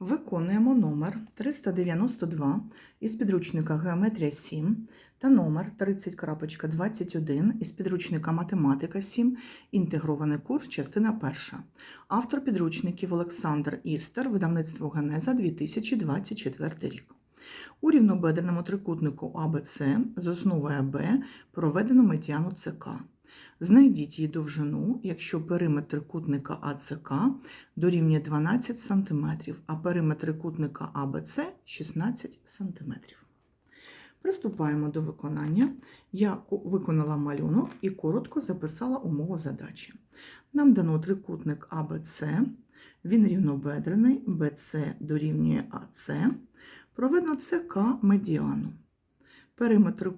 Виконуємо номер 392 із підручника Геометрія 7 та номер 30.21 із підручника Математика 7, інтегрований курс, частина 1. Автор підручників Олександр Істер, видавництво Генеза 2024 рік. У рівнобедреному трикутнику АБЦ з основою АБ проведено медіану ЦК. Знайдіть її довжину, якщо периметр трикутника АЦК дорівнює 12 см, а периметр трикутника АБЦ 16 см. Приступаємо до виконання. Я виконала малюнок і коротко записала умову задачі. Нам дано трикутник АБЦ, він рівнобедрений, БЦ дорівнює АЦ. Проведено ЦК медіану. Периметр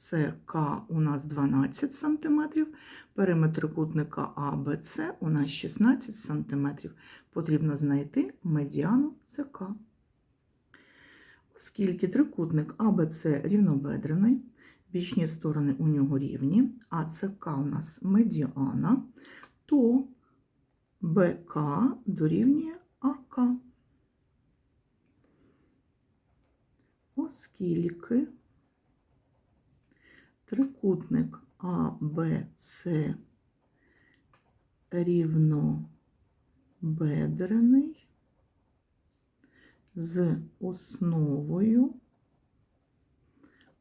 трикутника АЦК у нас 12 см, периметр трикутника АБЦ у нас 16 см. Потрібно знайти медіану ЦК. Оскільки трикутник АБЦ рівнобедрений, бічні сторони у нього рівні, а ЦК у нас медіана, то БК дорівнює АК. Оскільки трикутник АБЦ рівнобедрений з основою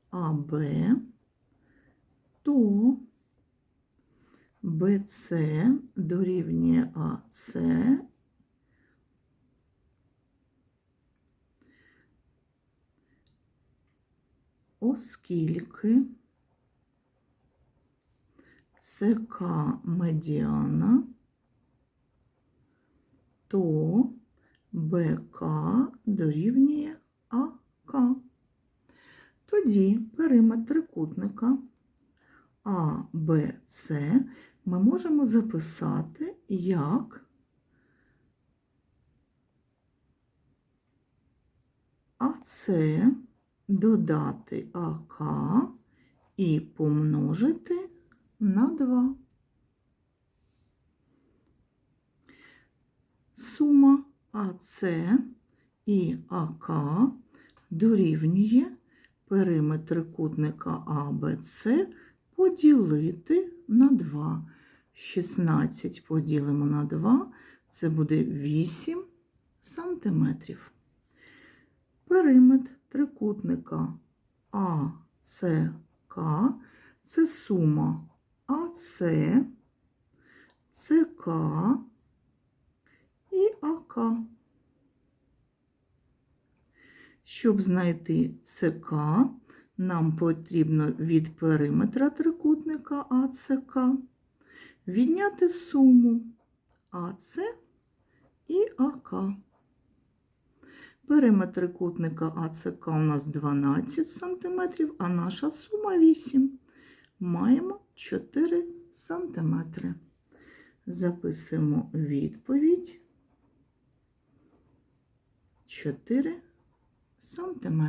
АБ, то БЦ дорівнює АЦ оскільки ЦК медіана, то БК дорівнює АК. Тоді периметр трикутника АБЦ ми можемо записати як АЦ додати АК і помножити на 2. Сума АЦ і АК дорівнює периметр трикутника АБЦ поділити на 2. 16 поділимо на 2, це буде 8 сантиметрів. Периметр трикутника АЦК це сума АЦ, ЦК і АК. Щоб знайти ЦК, нам потрібно від периметра трикутника АЦК відняти суму АЦ і АК. Периметр трикутника АЦК у нас 12 см, а наша сума 8. Маємо 4 см. Записуємо відповідь 4 см.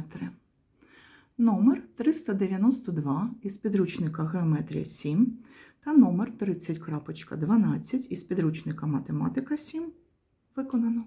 Номер 392 із підручника Геометрія 7 та номер 30.12 із підручника Математика 7 виконано.